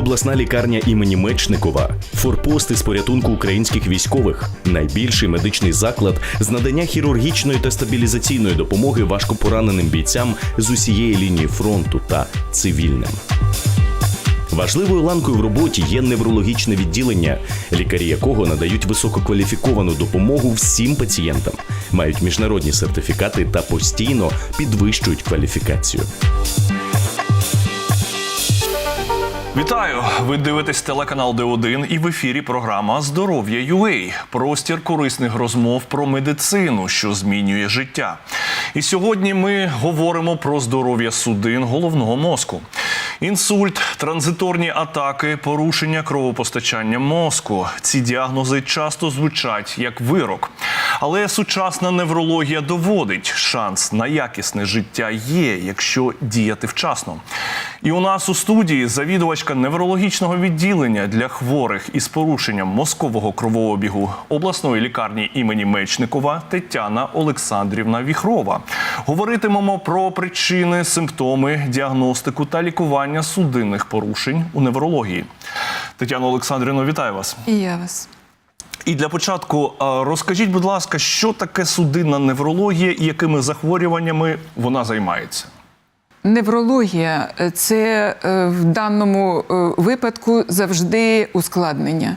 Обласна лікарня імені Мечникова, форпост із порятунку українських військових, найбільший медичний заклад з надання хірургічної та стабілізаційної допомоги важкопораненим бійцям з усієї лінії фронту та цивільним. Важливою ланкою в роботі є неврологічне відділення, лікарі якого надають висококваліфіковану допомогу всім пацієнтам, мають міжнародні сертифікати та постійно підвищують кваліфікацію. Вітаю! Ви дивитесь телеканал Д1 і в ефірі програма Здоров'я UA. Простір корисних розмов про медицину, що змінює життя. І сьогодні ми говоримо про здоров'я судин головного мозку. Інсульт, транзиторні атаки, порушення кровопостачання мозку. Ці діагнози часто звучать як вирок. Але сучасна неврологія доводить, шанс на якісне життя є, якщо діяти вчасно. І у нас у студії завідувачка неврологічного відділення для хворих із порушенням мозкового кровообігу обласної лікарні імені Мечникова Тетяна Олександрівна Віхрова. Говоритимемо про причини, симптоми, діагностику та лікування судинних порушень у неврології. Тетяно Олександрівно, вітаю вас. І я вас. І для початку розкажіть, будь ласка, що таке судинна неврологія і якими захворюваннями вона займається? Неврологія е, це е, в даному е, випадку завжди ускладнення.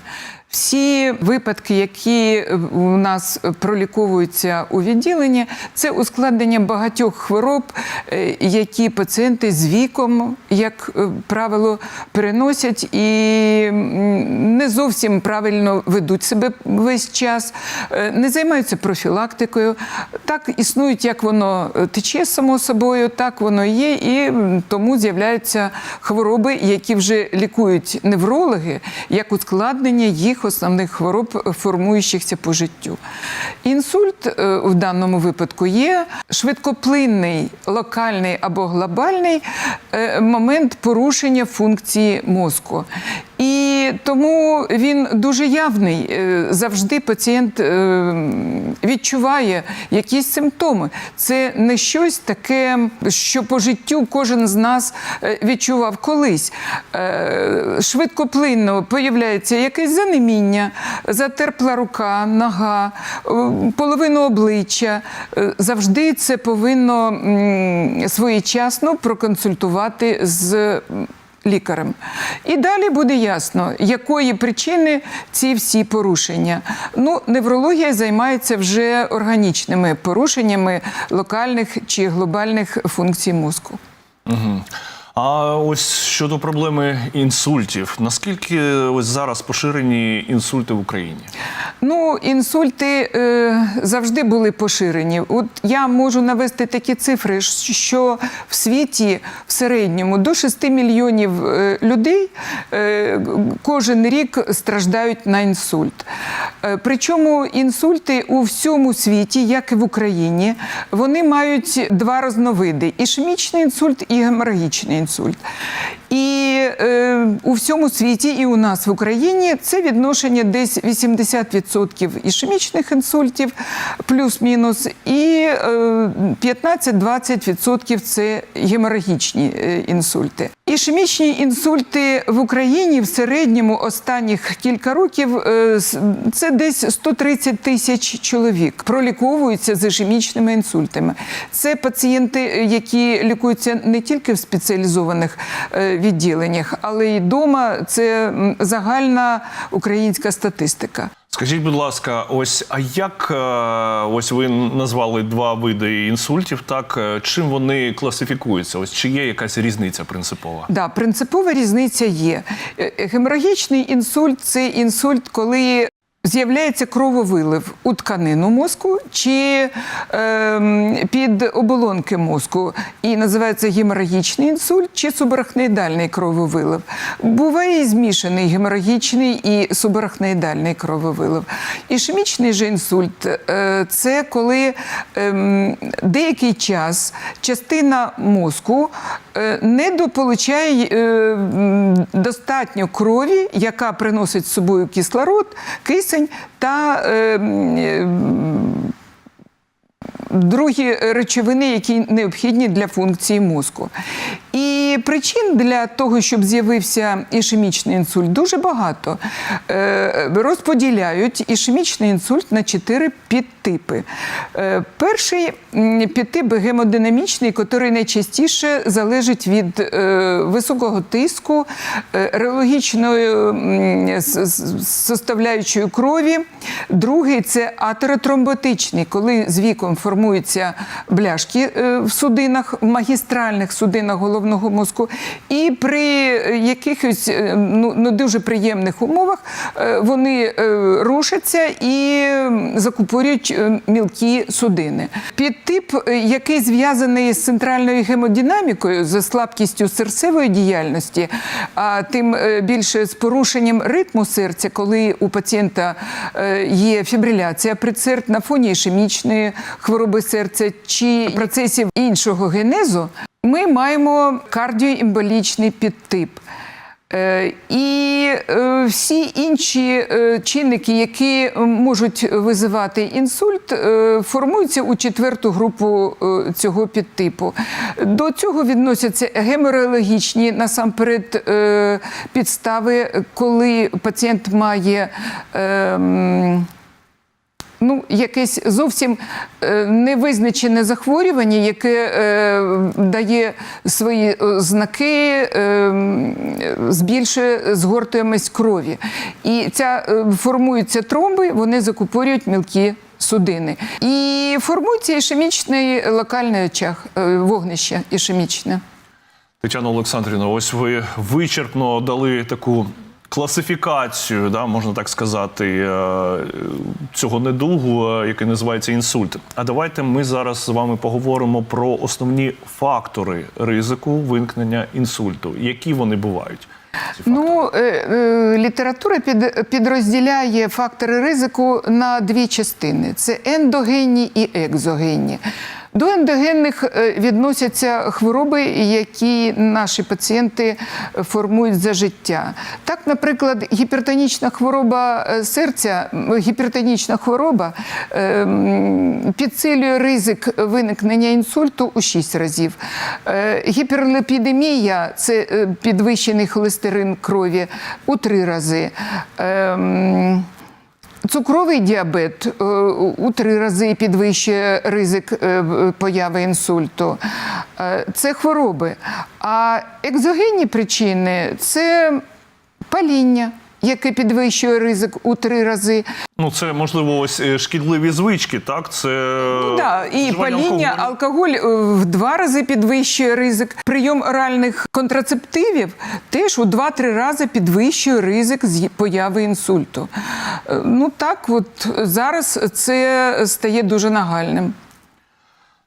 Всі випадки, які у нас проліковуються у відділенні, це ускладнення багатьох хвороб, е, які пацієнти з віком, як е, правило, переносять і не зовсім правильно ведуть себе весь час, е, не займаються профілактикою. Так існують, як воно е, тече само собою, так воно є, і тому з'являються хвороби, які вже лікують неврологи, як ускладнення їх основних хвороб, формуючихся по життю. Інсульт е, в даному випадку є швидкоплинний, локальний або глобальний е, момент порушення функції мозку. І тому він дуже явний. Е, Завжди пацієнт е, відчуває якісь симптоми. Це не щось таке, що по життю кожен з нас е, відчував колись. Е, Швидкоплинно появляється якесь занеміння, затерпла рука, нога, е, половину обличчя. Е, Завжди це повинно своєчасно проконсультувати з лікарем. І далі буде ясно, якої причини ці всі порушення. Ну, неврологія займається вже органічними порушеннями локальних чи глобальних функцій мозку. А ось щодо проблеми інсультів, наскільки ось зараз поширені інсульти в Україні? Ну, інсульти е, завжди були поширені. От я можу навести такі цифри, що в світі в середньому до 6 мільйонів е, людей е, кожен рік страждають на інсульт. Е, причому інсульти у всьому світі, як і в Україні, вони мають два різновиди: ішемічний інсульт і геморагічний інсульт. І е, у всьому світі, і у нас в Україні це відношення десь 80% ішемічних інсультів, плюс-мінус, і е, 15-20% це геморагічні е, інсульти. Ішемічні інсульти в Україні в середньому останніх кілька років е, це десь 130 тисяч чоловік проліковуються з ішемічними інсультами. Це пацієнти, е, які лікуються не тільки в спеціалізованих е, відділеннях, але й вдома. Це загальна українська статистика. Скажіть, будь ласка, ось а як е, ось ви назвали два види інсультів? Так е, чим вони класифікуються? Ось чи є якась різниця принципова? Да, принципова різниця є. Е, Геморагічний інсульт це інсульт, коли З'являється крововилив у тканину мозку чи ем, під оболонки мозку, і називається геморагічний інсульт чи субарахноїдальний крововилив. Буває і змішаний геморагічний і субарахноїдальний крововилив. Ішемічний же інсульт е, це коли ем, деякий час частина мозку е, не дополучає е, достатньо крові, яка приносить з собою кислород, кисень та е, е, другі речовини, які необхідні для функції мозку. І причин для того, щоб з'явився ішемічний інсульт, дуже багато. Е, Розподіляють ішемічний інсульт на чотири підтипи. Е, Перший підтип гемодинамічний, який найчастіше залежить від е, високого тиску, с- составляючої крові. Другий це атеротромботичний, коли з віком формуються бляшки е, в судинах, в магістральних судинах головного мозку. І при якихось е, ну, не дуже приємних умовах е, вони рушаться і закупорюють мілкі судини. Підтип, який зв'язаний з центральною гемодинамікою, з слабкістю серцевої діяльності, а тим більше з порушенням ритму серця, коли у пацієнта є фібриляція предсердь на фоні ішемічної хвороби серця чи процесів іншого генезу, ми маємо кардіоімболічний підтип. Е, І е, всі інші е, чинники, які можуть визивати інсульт, формуються у четверту групу цього підтипу. До цього відносяться геморологічні насамперед підстави, коли пацієнт має. Ну, якесь зовсім е, невизначене захворювання, яке е, дає свої е, знаки, збільшує згортуємость крові. І ця формуються тромби, вони закупорюють мілкі судини. І формується ішемічний локальний очаг, вогнище ішемічне. Тетяна Олександрівна, ось ви вичерпно дали таку класифікацію, да, можна так сказати, е, цього недугу, е, який називається інсульт. А давайте ми зараз з вами поговоримо про основні фактори ризику виникнення інсульту. Які вони бувають? Ну, е, література під, підрозділяє фактори ризику на дві частини: це ендогенні і екзогенні. До ендогенних е, відносяться хвороби, які наші пацієнти формують за життя. Так, наприклад, гіпертонічна хвороба е, серця, гіпертонічна хвороба е, підсилює ризик виникнення інсульту у 6 разів. Е, Гіперлепідемія це е, підвищений холестерин крові у 3 рази. Цукровий діабет е, у три рази підвищує ризик е, появи інсульту. Е, Це хвороби. А екзогенні причини це паління, яке підвищує ризик у три рази. Ну, це можливо ось шкідливі звички, так? Це Ну, да, і паління, алкоголь е, в два рази підвищує ризик. Прийом оральних контрацептивів теж у два-три рази підвищує ризик з появи інсульту. Е, Ну так, от зараз це стає дуже нагальним.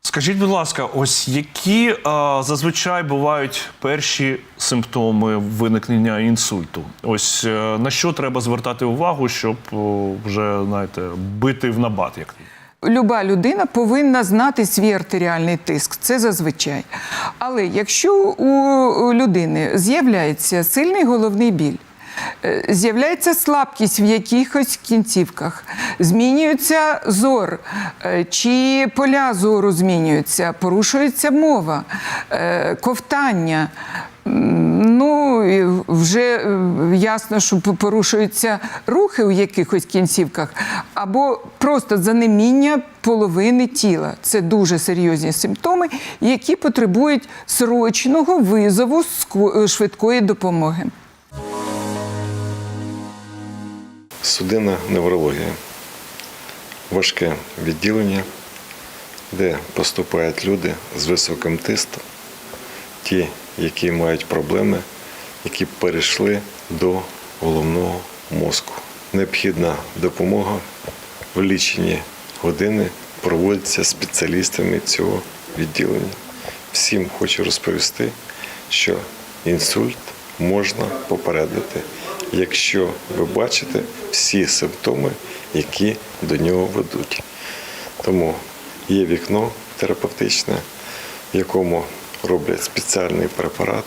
Скажіть, будь ласка, ось які е, зазвичай бувають перші симптоми виникнення інсульту? Ось е, на що треба звертати увагу, щоб о, вже знаєте, бити в набат, як Люба людина повинна знати свій артеріальний тиск. Це зазвичай. Але якщо у людини з'являється сильний головний біль, е, з'являється слабкість в якихось кінцівках, змінюється зор, е, чи поля зору змінюються, порушується мова, е, ковтання. Ну, вже е, ясно, що порушуються рухи у якихось кінцівках, або просто занеміння половини тіла. Це дуже серйозні симптоми, які потребують срочного визову е, швидкої допомоги. Судинна неврологія. Важке відділення, де поступають люди з високим тиском, ті, які мають проблеми, які перейшли до головного мозку. Необхідна допомога в ліченні години проводиться спеціалістами цього відділення. Всім хочу розповісти, що інсульт можна попередити, якщо ви бачите всі симптоми, які до нього ведуть. Тому є вікно терапевтичне, в якому роблять спеціальний препарат,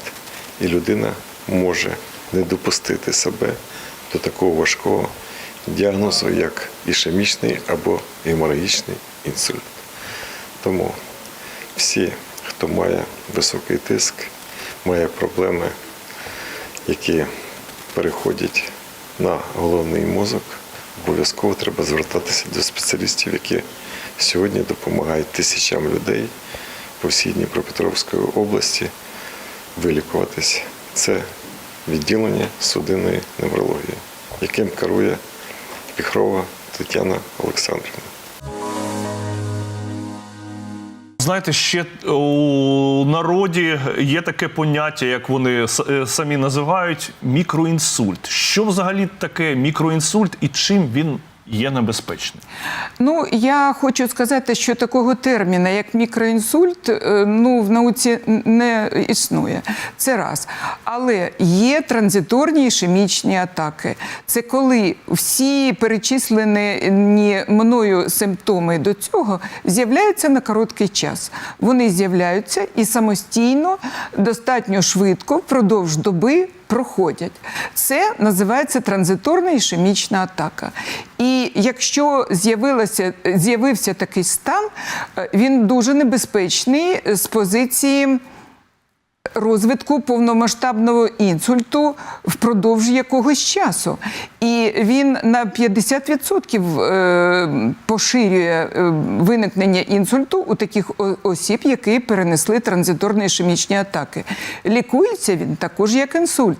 і людина може не допустити себе до такого важкого діагнозу, як ішемічний або геморагічний інсульт. Тому всі, хто має високий тиск, має проблеми, які переходять на головний мозок, обов'язково треба звертатися до спеціалістів, які сьогодні допомагають тисячам людей по всій Дніпропетровської області вилікуватись. Це відділення судинної неврології, яким керує Віхрова Тетяна Олександрівна. Знаєте, ще у народі є таке поняття, як вони е, самі називають мікроінсульт. Що взагалі таке мікроінсульт і чим він є небезпечним? Ну, я хочу сказати, що такого терміна, як мікроінсульт, е, ну, в науці не існує. Це раз. Але є транзиторні ішемічні атаки. Це коли всі перечислені мною симптоми до цього з'являються на короткий час. Вони з'являються і самостійно, достатньо швидко, впродовж доби проходять. Це називається транзиторна ішемічна атака. І якщо з'явився такий стан, е, він дуже небезпечний з позиції розвитку повномасштабного інсульту впродовж якогось часу. І він на 50% е, поширює е, виникнення інсульту у таких осіб, які перенесли транзиторні ішемічні атаки. Лікується він також як інсульт.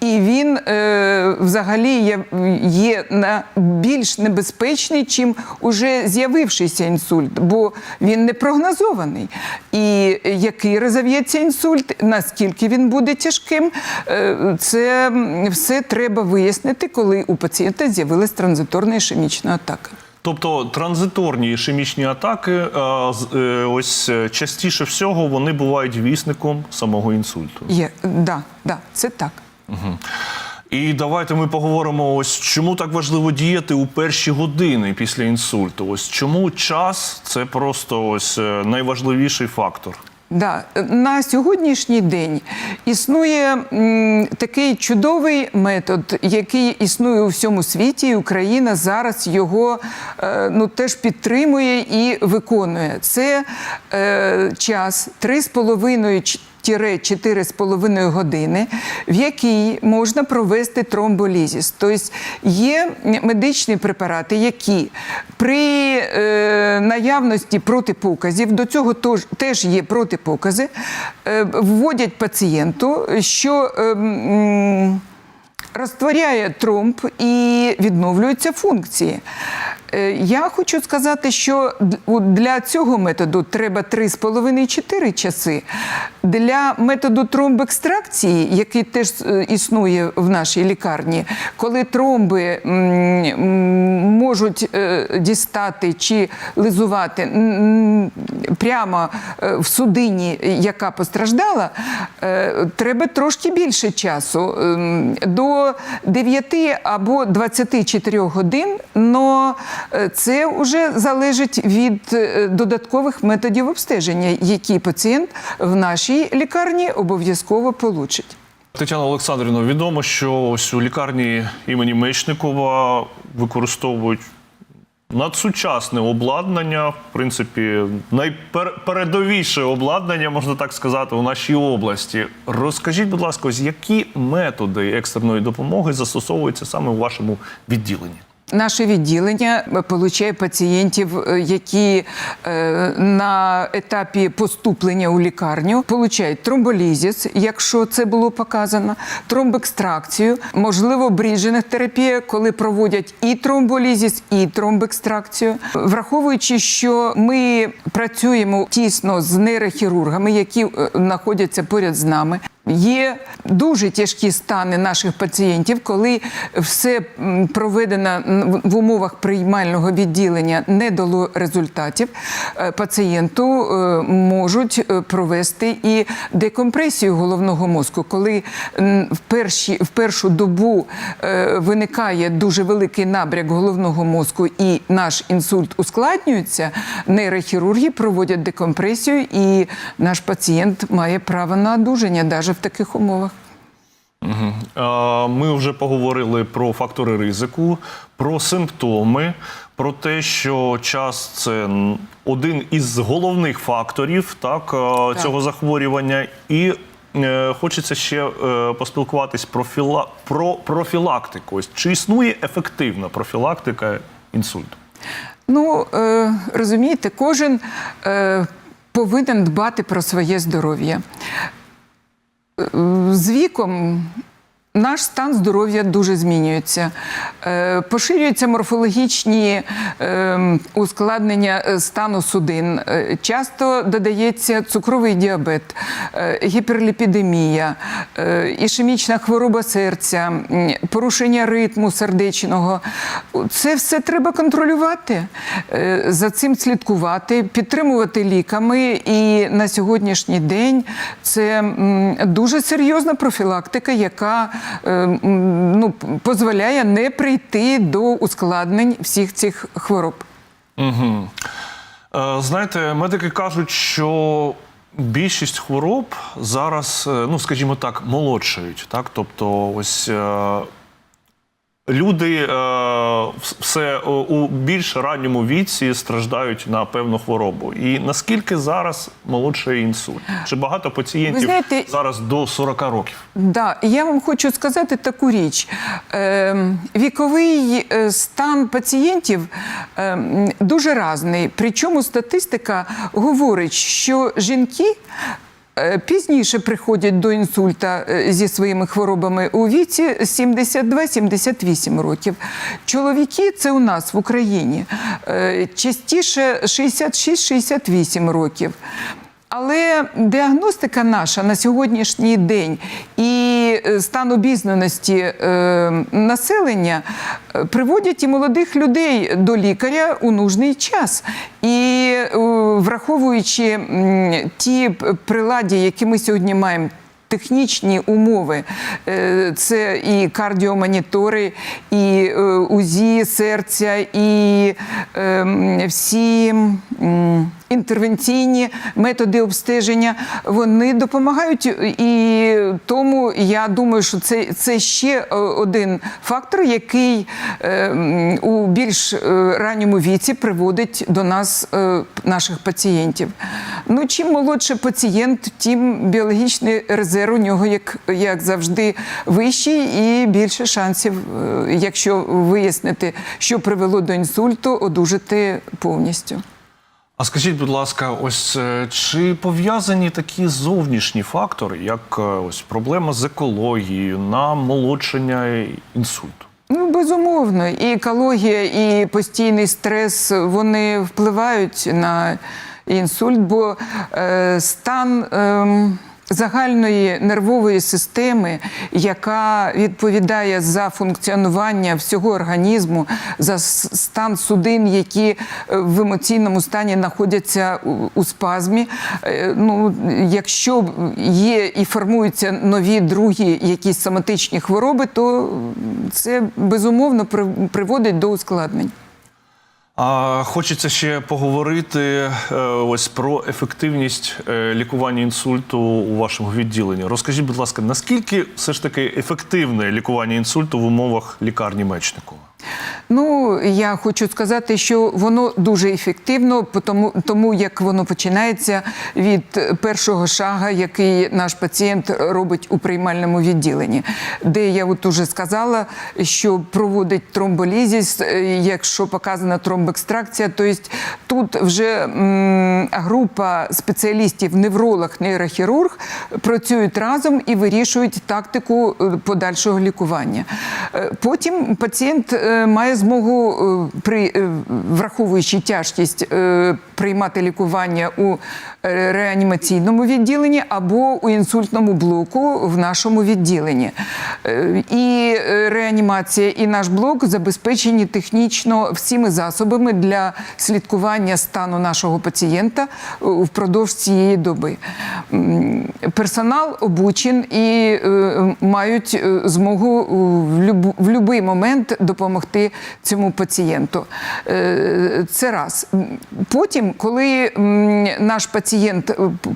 І він е, взагалі є, на більш небезпечний, чим уже з'явившийся інсульт, бо він не прогнозований. І який розов'ється інсульт, наскільки він буде тяжким, е, це все треба вияснити, коли у пацієнта з'явилась транзиторна ішемічна атака. Тобто транзиторні ішемічні атаки, е, е, ось частіше всього вони бувають вісником самого інсульту. Є, да, да, це так. І давайте ми поговоримо, ось чому так важливо діяти у перші години після інсульту. Ось чому час це просто ось найважливіший фактор. Да, на сьогоднішній день існує такий чудовий метод, який існує у всьому світі, і Україна зараз його е, ну, теж підтримує і виконує. Це е, час 3,5 тіре 4,5 години, в якій можна провести тромболізіс. Тобто є медичні препарати, які при е, наявності протипоказів, до цього тож, теж є протипокази, е, вводять пацієнту, що е, м, розтворяє тромб і відновлюються функції. Е, Я хочу сказати, що для цього методу треба 3,5-4 часи. Для методу тромбекстракції, який теж е, існує в нашій лікарні, коли тромби можуть е, дістати чи лизувати прямо в судині, яка постраждала, треба трошки більше часу ем, до 9 або 24 годин. Но це вже залежить від е, додаткових методів обстеження, які пацієнт в нашій лікарні обов'язково получить. Тетяна Олександрівна, відомо, що ось у лікарні імені Мечникова використовують надсучасне обладнання, в принципі, найпередовіше обладнання, можна так сказати, у нашій області. Розкажіть, будь ласка, ось які методи екстреної допомоги застосовуються саме у вашому відділенні? Наше відділення получає пацієнтів, е, які е, на етапі поступлення у лікарню получають тромболізіс, якщо це було показано, тромбекстракцію, можливо, бріджена терапія, коли проводять і тромболізіс, і тромбекстракцію. Враховуючи, що ми працюємо тісно з нейрохірургами, які е, знаходяться поряд з нами. Є дуже тяжкі стани наших пацієнтів, коли все проведено в умовах приймального відділення не дало результатів. е, Пацієнту е, можуть е, провести і декомпресію головного мозку, коли в, перші, в першу добу виникає дуже великий набряк головного мозку і наш інсульт ускладнюється. Нейрохірурги проводять декомпресію, і наш пацієнт має право на одужання навіть в таких умовах. Ми вже поговорили про фактори ризику, про симптоми, про те, що час це один із головних факторів так, е, цього захворювання. І е, хочеться ще е, поспілкуватись про, філа... про профілактику. Ось, чи існує ефективна профілактика інсульту? Ну, е, розумієте, кожен е, повинен дбати про своє здоров'я. З віком наш стан здоров'я дуже змінюється. Е, Поширюються морфологічні е, ускладнення е, стану судин. Е, Часто додається цукровий діабет, гіперліпідемія, ішемічна хвороба серця, порушення ритму сердечного. Це все треба контролювати, за цим слідкувати, підтримувати ліками. І на сьогоднішній день це дуже серйозна профілактика, яка ну, дозволяє не прийти до ускладнень всіх цих хвороб. Угу. Е, знаєте, медики кажуть, що більшість хвороб зараз, е, ну скажімо так, молодшають. Так? Тобто, ось е, люди е, все е, у більш ранньому віці страждають на певну хворобу. І наскільки зараз молодший інсульт? Чи багато пацієнтів знаєте- зараз до 40 років? Да, я вам хочу сказати таку річ. Е, віковий е, стан пацієнтів е, дуже різний. Причому статистика говорить, що жінки. Е, Пізніше приходять до інсульта е, зі своїми хворобами у віці 72-78 років. Чоловіки це у нас в Україні е, частіше 66-68 років. Але діагностика наша на сьогоднішній день і е, стан обізнаності е, населення е, приводять і молодих людей до лікаря у нужний час. І враховуючи ті приладі, які ми сьогодні маємо. Технічні умови це і кардіомонітори, і УЗІ серця, і всі інтервенційні методи обстеження. Вони допомагають, і тому я думаю, що це, це ще е, один фактор, який е, у більш е, ранньому віці приводить до нас наших пацієнтів. Ну, чим молодший пацієнт, тим біологічний резерв у нього, як, як завжди, вищий і більше шансів, якщо вияснити, що привело до інсульту, одужати повністю. А скажіть, будь ласка, ось е, чи пов'язані такі зовнішні фактори, як е, ось проблема з екологією, на молодшення інсульту? Ну, безумовно, і екологія, і постійний стрес вони впливають на інсульт, бо е, стан. ем, Загальної нервової системи, яка відповідає за функціонування всього організму, за стан судин, які е, в емоційному стані знаходяться у, спазмі. Е, Ну, якщо є і формуються нові другі якісь соматичні хвороби, то це безумовно приводить до ускладнень. А хочеться ще поговорити е, ось про ефективність е, лікування інсульту у вашому відділенні. Розкажіть, будь ласка, наскільки все ж таки ефективне лікування інсульту в умовах лікарні Мечникова? Ну, я хочу сказати, що воно дуже ефективно, тому, тому як воно починається від першого шага, який наш пацієнт робить у приймальному відділенні, де я от уже сказала, що проводить тромболізіс, е, якщо показана тромбекстракція, тобто тут вже м, група спеціалістів, невролог, нейрохірург працюють разом і вирішують тактику е, подальшого лікування. Е, Потім пацієнт має змогу, е, при е, враховуючи тяжкість, е, приймати лікування у е, реанімаційному відділенні або у інсультному блоку в нашому відділенні. Е, І е, реанімація, і наш блок забезпечені технічно всіми засобами для слідкування стану нашого пацієнта е, впродовж цієї доби. Персонал обучен і е, мають е, змогу в будь-який момент допомогти цьому пацієнту. Е, Це раз. Потім, коли наш пацієнт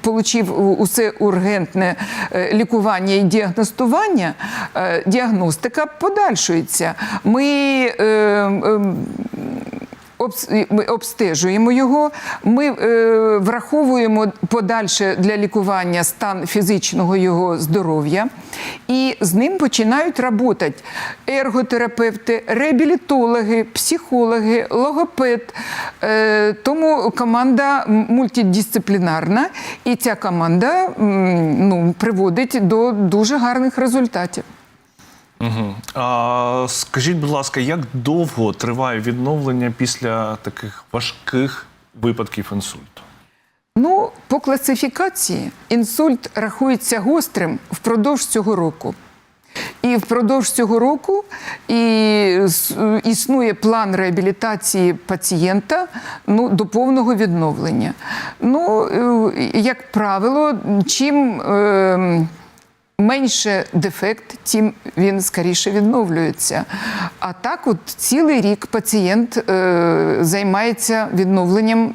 отримав усе ургентне е, лікування і діагностування, е, діагностика подальшується. Е, е, ми обстежуємо його. Ми е, враховуємо подальше для лікування стан фізичного його здоров'я, і з ним починають працювати ерготерапевти, реабілітологи, психологи, логопед. Е, тому команда мультидисциплінарна, і ця команда ну, приводить до дуже гарних результатів. Угу. А, скажіть, будь ласка, як довго триває відновлення після таких важких випадків інсульту? Ну, по класифікації інсульт рахується гострим впродовж цього року. І впродовж цього року і, існує план реабілітації пацієнта ну, до повного відновлення. Ну, е, як правило, чим е, менше дефект, тим він скоріше відновлюється. А так, от цілий рік пацієнт е, займається відновленням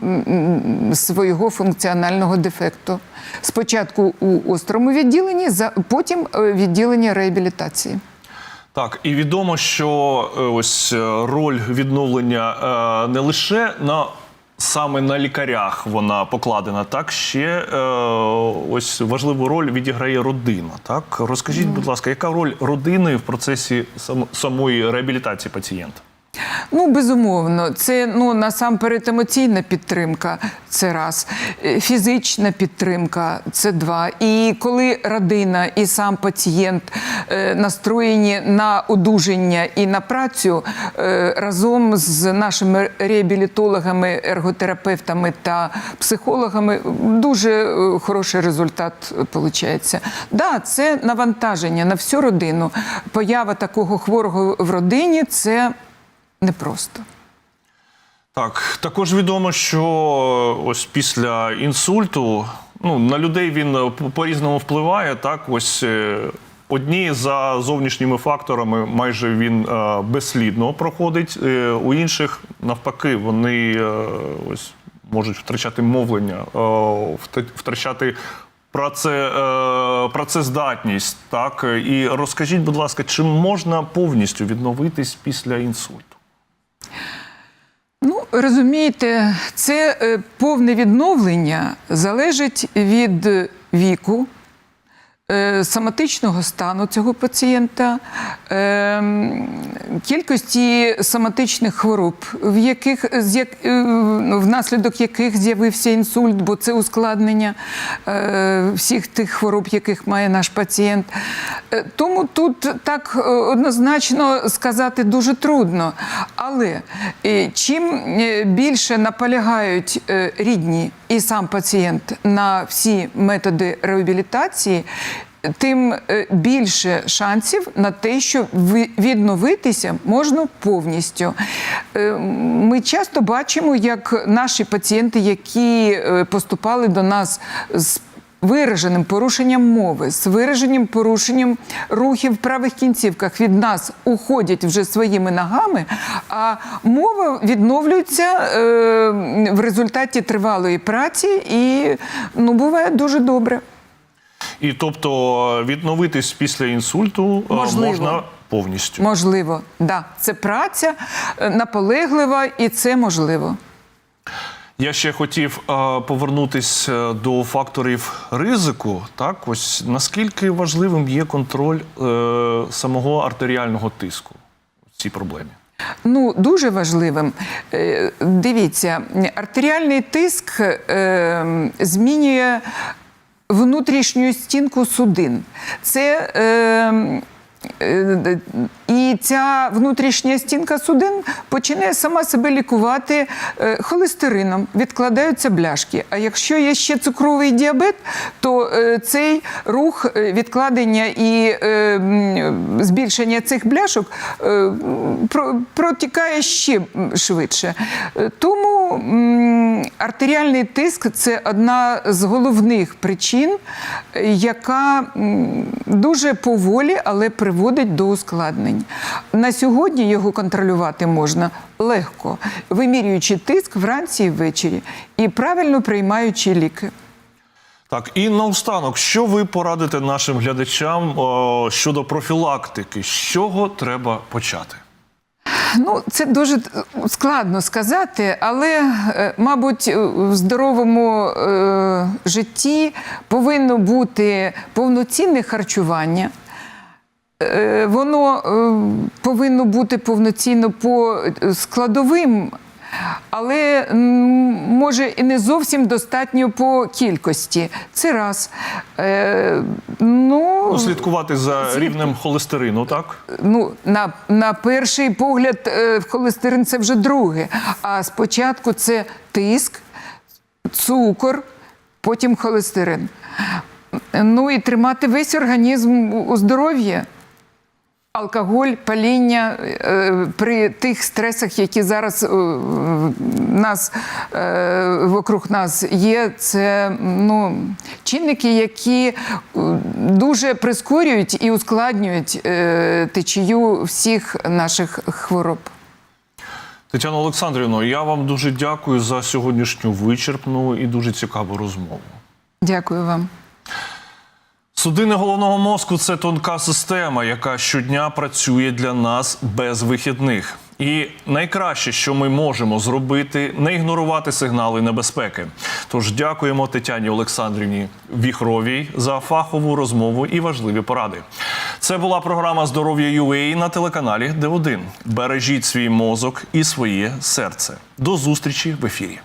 свого функціонального дефекту. Спочатку у острому відділенні, потім е, відділення реабілітації. Так, і відомо, що е, ось е, роль відновлення не лише на саме на лікарях вона покладена, так ще е, ось важливу роль відіграє родина. Так, розкажіть, будь ласка, яка роль родини в процесі сам- самої реабілітації пацієнта? Ну, безумовно, це ну насамперед емоційна підтримка. Це раз, Е, фізична підтримка це два. І коли родина і сам пацієнт е, настроєні на одужання і на працю е, разом з нашими реабілітологами, ерготерапевтами та психологами, дуже хороший результат виходить. Да, це навантаження на всю родину. Поява такого хворого в родині це непросто. Так, також відомо, що ось після інсульту ну, на людей він е, по- по-різному впливає. Так, ось е, одні за зовнішніми факторами майже він е, безслідно проходить. е, У інших навпаки, вони е, ось можуть втрачати мовлення, е, втрачати праце, е, працездатність. Так, і розкажіть, будь ласка, чи можна повністю відновитись після інсульту? Ну, розумієте, це е, повне відновлення залежить від віку, е, соматичного стану цього пацієнта, е, кількості соматичних хвороб, в яких, е, внаслідок яких з'явився інсульт, бо це ускладнення е, всіх тих хвороб, яких має наш пацієнт. Е, Тому тут так е, однозначно сказати дуже трудно. Але е, чим е, більше наполягають е, рідні і сам пацієнт на всі методи реабілітації, тим е, більше шансів на те, що ви- відновитися можна повністю. Е, Ми часто бачимо, як наші пацієнти, які е, поступали до нас з вираженим порушенням мови, з вираженим порушенням рухів в правих кінцівках від нас уходять вже своїми ногами, а мова відновлюється е, в результаті тривалої праці і ну, буває дуже добре. І тобто відновитись після інсульту е, Можливо. можна повністю. Можливо, да. Це праця е, наполеглива і це можливо. Я ще хотів е, повернутись е, до факторів ризику. Так, ось наскільки важливим є контроль е, самого артеріального тиску в цій проблемі? Ну, дуже важливим. Е, Дивіться, артеріальний тиск е, змінює внутрішню стінку судин. Це е, е, і ця внутрішня стінка судин починає сама себе лікувати е, холестерином, відкладаються бляшки. А якщо є ще цукровий діабет, то е, цей рух е, відкладення і збільшення цих бляшок протікає ще швидше. Тому артеріальний тиск це одна з головних причин, яка дуже поволі, але приводить до ускладнень. На сьогодні його контролювати можна легко, вимірюючи тиск вранці і ввечері і правильно приймаючи ліки. Так, і наостанок, що ви порадите нашим глядачам о, щодо профілактики? З чого треба почати? Ну, це дуже складно сказати, але, е, мабуть, в здоровому е, житті повинно бути повноцінне харчування. Е, Воно е, повинно бути повноцінно по складовим, але може і не зовсім достатньо по кількості. Це раз. Е, Ну, Ну, слідкувати за рівнем холестерину, так? ну, на, на перший погляд, е, холестерин це вже друге. А спочатку це тиск, цукор, потім холестерин. Ну і тримати весь організм у у здоров'ї. Алкоголь, паління е, при тих стресах, які зараз е, нас е, вокруг нас є, це ну, чинники, які дуже прискорюють і ускладнюють течію всіх наших хвороб. Тетяно Олександрівно, я вам дуже дякую за сьогоднішню вичерпну і дуже цікаву розмову. Дякую вам. Судини головного мозку це тонка система, яка щодня працює для нас без вихідних. І найкраще, що ми можемо зробити, не ігнорувати сигнали небезпеки. Тож дякуємо Тетяні Олександрівні Віхровій за фахову розмову і важливі поради. Це була програма Здоров'я UA на телеканалі Д1. Бережіть свій мозок і своє серце. До зустрічі в ефірі.